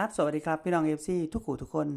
ครับสวัสดีครับพี่น้องเอฟซีทุกขู่ทุกคน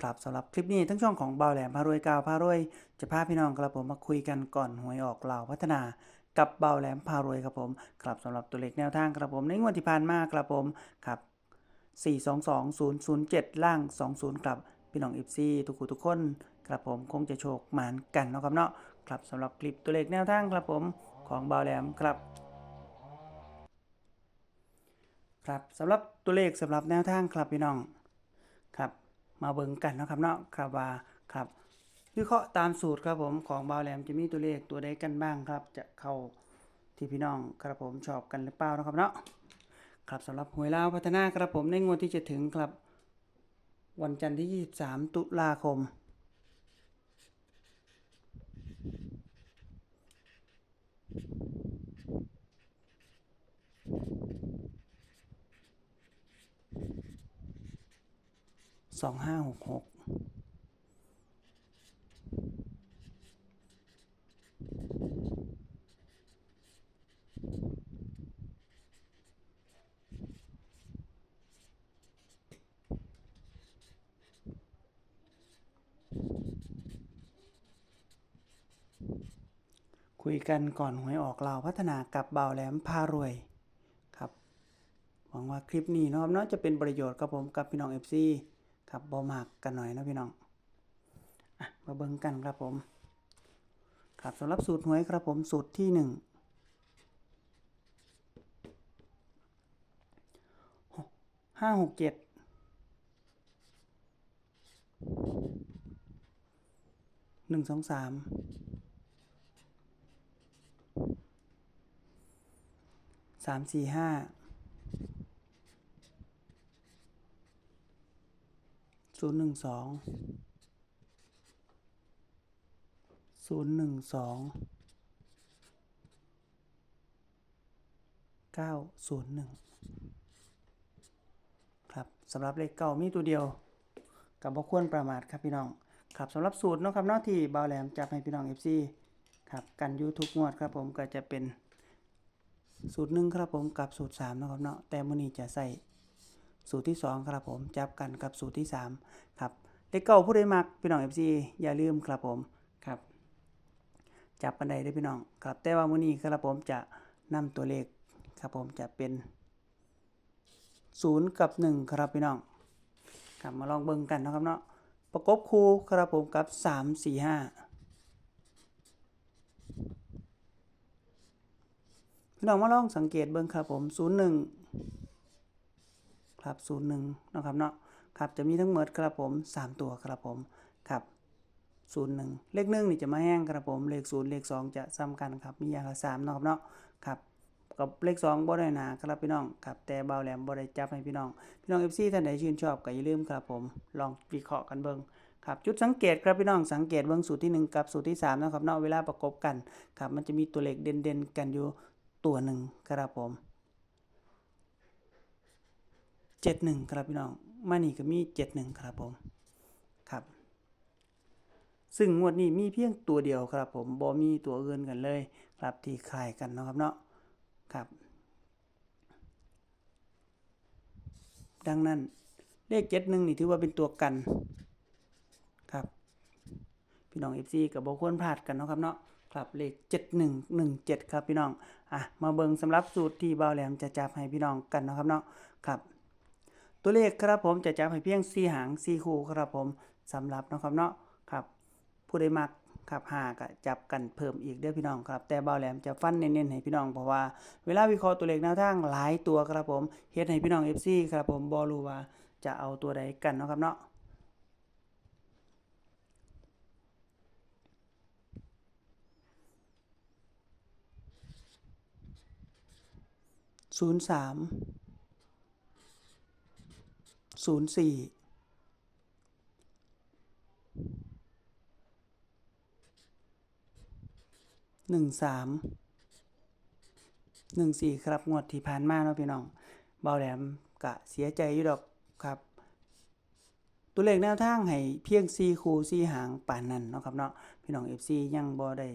ครับสำหรับคลิปนี้ทั้งช่องของเบาแหลมพารวยกาวพารวย จะพาพี่น้องครับผมมาคุยกันก่อนหวยออกเหล่าพัฒนา กับเบาแหลมพารวยครับผมครับสำหรับตัวเลขแนวทางครับผมในงวดที่ผ่านมาครับผมครับ 422007 ล่าง 20ครับพี่น้องเอฟซีทุกขู่ทุกคนครับผมคงจะโชคหมานกันเนาะครับเนาะครับสำหรับคลิปตัวเลขแนวทางครับผมของเบาแหลมครับ ครับสำหรับตัวเลขสำหรับแนวทางครับพี่น้องครับมาเบิ่งกันนะครับเนาะครับว่าครับวิเคราะห์ตามสูตรครับผมของบาวแหลมจะมีตัวเลขตัวใดกันบ้างครับ จะเข้าที่พี่น้องครับผมชอบกันหรือเปล่านะครับเนาะครับสำหรับหวยลาวพัฒนาครับผมในงวดที่จะถึงครับ วันจันทร์ที่ 23 ตุลาคม สองห้าหกหกคุยกันก่อนหวยออกเราพัฒนากับเบาแหลมพารวยครับหวังว่าคลิปนี้นะครับเนาจะเป็นประโยชน์กับผมกับพี่น้อง FC ครับบอมากกันหน่อยนะพี่น้องอะมาเบิ่งกันครับผม ครับสำหรับสูตรหวยครับผมสูตรที่หนึ่งห้าหกเจ็ดหนึ่งสองสามสามสี่ห้า ศูนย์หนึ่งสองศูนย์หนึ่งสองเก้าศูนย์หนึ่งครับสำหรับเลขเก่ามีตัวเดียวกับบ่ควรประมาทครับพี่น้องครับสำหรับสูตรเนาะครับเนาะที่บาวแหลมจับให้พี่น้อง FC ครับกันยูทุกงวดครับผมก็จะเป็นสูตรหนึ่งครับผมกับสูตรสามนะครับเนาะแต่มื้อนี้จะใส่ สูตรที่ 2 ครับผม จับกันกับสูตรที่ 3 ครับเลขเก้าผู้ใดมักพี่น้อง FC อย่าลืมครับผมครับ จับกันได้ด้พี่น้องครับแต่ว่ามื้อนี้ครับผมจะนำตัวเลขครับผมจะเป็น 0 กับ 1 ครับพี่น้องครับมาลองเบิ่งกันนะครับเนาะประกบคู่ครับผมกับ 3 4 5 พี่น้องมาลองสังเกตเบิ่งครับผม 0 1 ครับศูนย์หนึ่งนะครับเนาะครับจะมีทั้งหมดครับผมสามตัวครับผมครับศูนย์หนึ่งเลขหนึ่งนี่จะมาแห้งครับผมเลขศูนย์เลขสองจะซ้ำกันครับมีอย่างละสามนะครับเนาะครับกับเลขสองบ่ได้หนาครับพี่น้องครับแต่เบาแหลมบ่ได้จับให้พี่น้อง พี่น้องเอฟซีท่านใดชื่นชอบก็อย่าลืมครับผมลองวิเคราะห์กันเบิ่งครับจุดสังเกตครับพี่น้องสังเกตเบิ่งสูตรที่หนึ่งกับสูตรที่สามนะครับเนาะเวลาประกบกันครับมันจะมีตัวเลขเด่นๆกันอยู่ตัวหนึ่งครับผม เจ็ดหนึ่งครับพี่น้องมานี่ก็มีเจ็ดหนึ่งครับผมครับ ซึ่งงวดนี้มีเพียงตัวเดียวครับผมบ่มีตัวอื่นกันเลยครับที่คลายกันนะครับเนาะครับ ดังนั้นเลขเจ็ดหนึ่งนี่ถือว่าเป็นตัวกันครับ พี่น้องเอฟซีกับบ่ควรพลาดกันนะครับเนาะครับเลขเจ็ดหนึ่งหนึ่งเจ็ดครับพี่น้อง อะ มาเบิงสำหรับสูตรที่เบาแหลมจะจับให้พี่น้องกันนะครับเนาะ ครับ ตัวเลขครับผมจะจับให้เพียง4หาง4คู่ครับผมสำหรับนะครับเนาะครับ ผู้ใดมักครับหากจับกันเพิ่มอีกเด้อพี่น้องครับ แต่เบาแหลมจะฟันเน้นๆให้พี่น้องเพราะว่าเวลาวิเคราะห์ตัวเลขแนวทางหลายตัวครับผมเฮ็ดให้พี่น้อง FC ครับผมบ่รู้ว่าจะเอาตัวใดกันนะครับเนาะศูนย์สาม ศูนย์สี่หนึ่งสามหนึ่งสี่ครับงวดที่ผ่านมาเนาะพี่น้องเบาแหลมกะเสียใจอยู่ดอกครับ ตัวเลขแนวทางให้เพียงสี่คู่สี่หางป่านนั้นเนาะครับเนาะพี่น้องเอฟซียังบ่ได้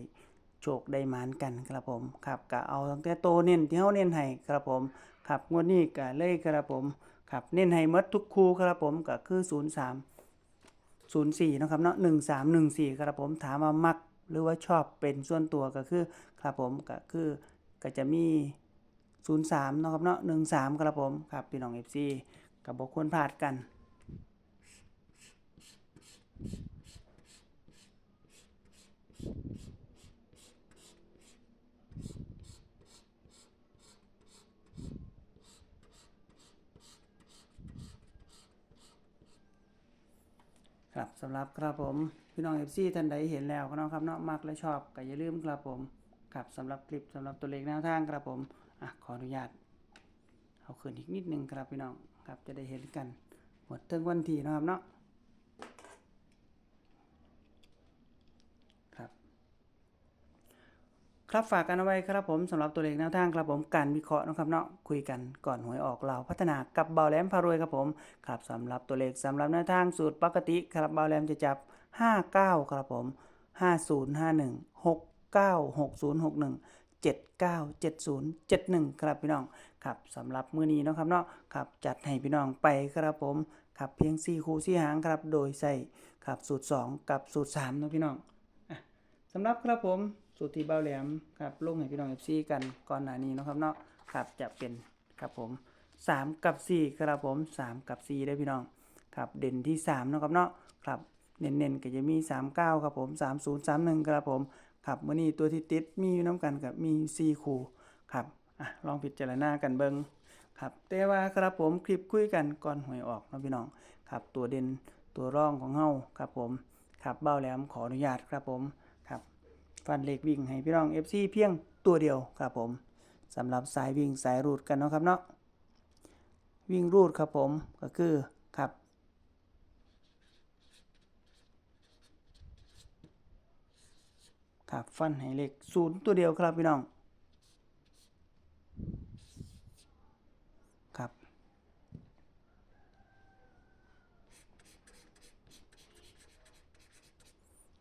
โชคได้มานกันครับผมครับกะเอาตั้งแต่โตเน้นที่เฮาเน้นให้ครับผมครับงวดนี้กะเลยครับผม ครับเน้นให้หมดทุกคู่ครับผมก็คือ 03 04นะครับเนาะ1314ครับผมถามว่ามักหรือว่าชอบเป็นส่วนตัวก็คือครับผมก็คือก็จะมี 03นะครับเนาะ13ครับผมครับพี่น้อง FC ก็บ่ควรพลาดกัน ครับสำหรับครับผมพี่น้องเอฟซีท่านใดเห็นแล้วก็น้องครับเนาะมักและชอบก็อย่าลืมครับผมครับสำหรับคลิปสำหรับตัวเลขแนวทางครับผมอะขออนุญาตเอาขึ้นอีกนิดนึงครับพี่น้องครับจะได้เห็นกันหมดถึงวันที่นะครับเนาะครับ ครับฝากกันเอาไว้ครับผมสำหรับตัวเลขแนวทางครับผมการวิเคราะห์นะครับเนาะคุยกันก่อนหวยออกเราพัฒนากับเบาแหลมพารวยครับผมครับสำหรับตัวเลขสำหรับแนวทางสูตรปกติครับเบาแหลมจะจับ 59 ครับผม 5051 69 6061 79 70 71 ครับพี่น้องครับสำหรับมื้อนี้นะครับเนาะครับจัดให้พี่น้องไปครับผมครับเพียง4คู่4หางครับโดยใส่ครับสูตร 2 กับสูตร3นะพี่น้องสำหรับครับผม สูตรที่เบ้าแหลมครับลงให้พี่น้อง FC กันก่อนหน้านี้นะครับเนาะครับจะเป็นครับผม 3 กับ 4 ครับผม 3 กับ 4 ได้พี่น้องครับเด่นที่3นะครับเนาะครับเน้นๆก็จะมี 39 ครับผม 30 31 ครับผมครับมื้อนี้ตัวที่ติดมีอยู่น้ำกันกับมี 4 คู่ครับอะลองพิจารณากันเบิ่งครับแต่ว่าครับผมคลิปคุยกันก่อนหวยออกนะพี่น้องครับตัวเด่นตัวร่องของเฮาครับผมครับเบ้าแหลมขออนุญาตครับผม ฟันเหล็กวิ่งให้พี่น้อง FC เพียงตัวเดียวครับผมสำหรับสายวิ่งสายรูดกันเนาะครับเนาะวิ่งรูดครับผมก็คือครับครับฟันให้เหล็กศูนย์ตัวเดียวครับพี่น้องครับ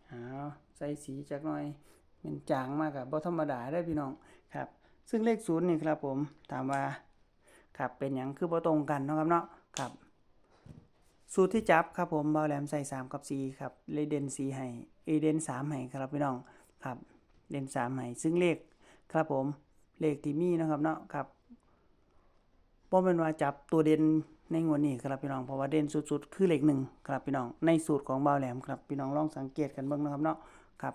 เอาใส่สีจักหน่อย เป็นจางมากกับบ่ธรรมดาได้พี่น้องครับ ซึ่งเลขศูนย์นี่ครับผมถามว่าครับเป็นอย่างคือบ่ตรงกันนะครับเนาะครับ สูตรที่จับครับผมเบาแหลมใส่ 3 กับ 4 ครับเลยเด่น4ให้เอเด่น3ให้ครับพี่น้องครับเด่น3ให้ซึ่งเลขครับผมเลขที่มีนะครับเนาะครับบ่เป็นว่าจับตัวเด่นในงวดนี้ครับพี่น้องเพราะว่าเด่นสุดๆ คือเลขหนึ่งครับพี่น้องในสูตรของเบาแหลมครับพี่น้องลองสังเกตกันบิ่งนะครับเนาะครับ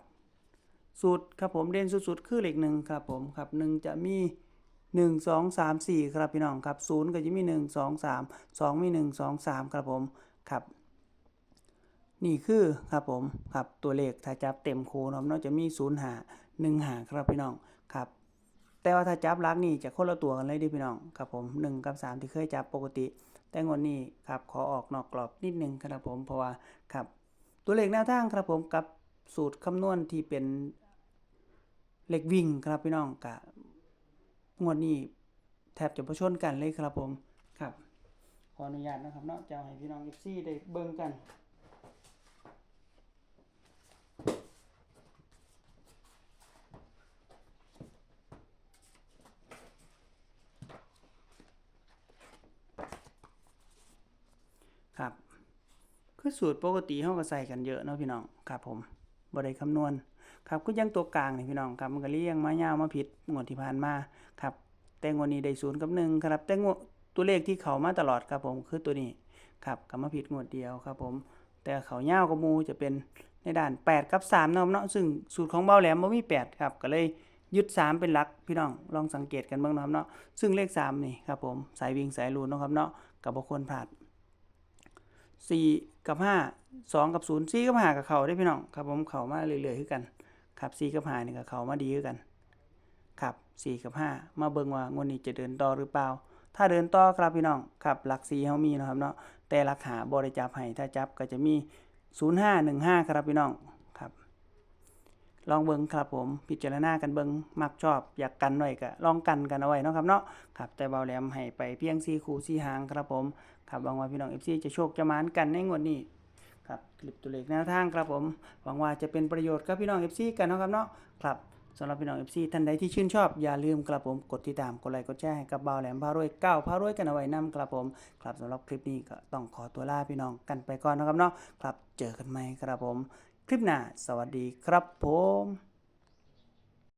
สูตรครับผมเด่นสุดๆคือเลขหนึ่งครับผมครับหนึ่งจะมีหนึ่งสองสามสี่ครับพี่น้องครับศูนย์ก็จะมีหนึ่งสองสามสองมีหนึ่งสองสามครับผมครับ นี่คือครับผมครับตัวเลขถ้าจับเต็มโคเนาะนาะจะมีศูนย์หาหนึ่งหาครับพี่น้องครับ แต่ว่าถ้าจับลักนี่จะคนละตัวกันเลยดิพี่น้องครับผมหนึ่งกับสามที่เคยจับปกติ แต่งวดนี้ครับขอออกนอกกรอบนิดนึงครับผมเพราะว่าครับตัวเลขแนวทางครับผมกับ สูตรคำนวณที่เป็นเหล็กวิ่งครับพี่น้องกะงวดนี้แทบจะประชนกันเลยครับผมครับ ขออนุญาตนะครับเนาะจะเอาให้พี่น้อง FC ได้เบิ่งกันครับ คือสูตรปกติเฮาก็ใส่กันเยอะเนาะพี่น้อง ครับผม บ่ได้คำนวณครับก็ยังตัวกลางนี่พี่น้องครับมันก็เลี้ยงมายาวมาผิดงวดที่ผ่านมาครับแต่งวดนี้ได้ศูนย์กับหนึ่งครับแต่งวดตัวเลขที่เขามาตลอดครับผมคือตัวนี้ครับก็มาผิดงวดเดียวครับผมแต่เขายากับมูจะเป็นในด่าน 8 กับ3เนาะเนาะซึ่งสูตรของเบ้าแหลมบ่มี 8 ครับก็เลยยึด 3 เป็นหลักพี่น้องลองสังเกตกันบ้างนะครับเนาะซึ่งเลข 3 นี่ครับผมสายวิ่งสายรูนนะครับเนาะกับบ่ควรพลาด 4 กับ 5 2 กับ0 4กับ5กับเขาได้พี่น้องครับผมเขามาเรื่อยๆคือกันครับ4กับ5นี่ก็เขามาดีคือกันครับ4กับ 5 มาเบิ่งว่างวดนี้จะเดินต่อหรือเปล่า ถ้าเดินต่อครับพี่น้องครับหลัก4เฮามีนะครับเนาะแต่หลักหาบ่ได้จับให้ถ้าจับก็จะมี 0515 ครับพี่น้องครับลองเบิ่งครับผมพิจารณากันเบิ่งมักชอบอยากกันไว้ก็ลองกันกันเอาไว้นะครับเนาะครับแต่เบาแหลมให้ไปเพียง4คู่4หางครับผม ครับหวังว่าพี่น้อง FC จะโชคจะมานกันในงวดนี้ครับคลิปตัวเลขแนวทางครับผมหวังว่าจะเป็นประโยชน์กับพี่น้อง FC กันนะครับเนาะครับสำหรับพี่น้อง FC ท่านใดที่ชื่นชอบอย่าลืมกระผมกดติดตามกดไลค์กดแชร์ให้กับบ่าวแหลมพารวยก้าวพารวยกันเอาไว้นำกระผมครับสำหรับคลิปนี้ก็ต้องขอตัวลาพี่น้องกันไปก่อนนะครับเนาะครับเจอกันใหม่ครับผม คลิปหน้าสวัสดีครับผม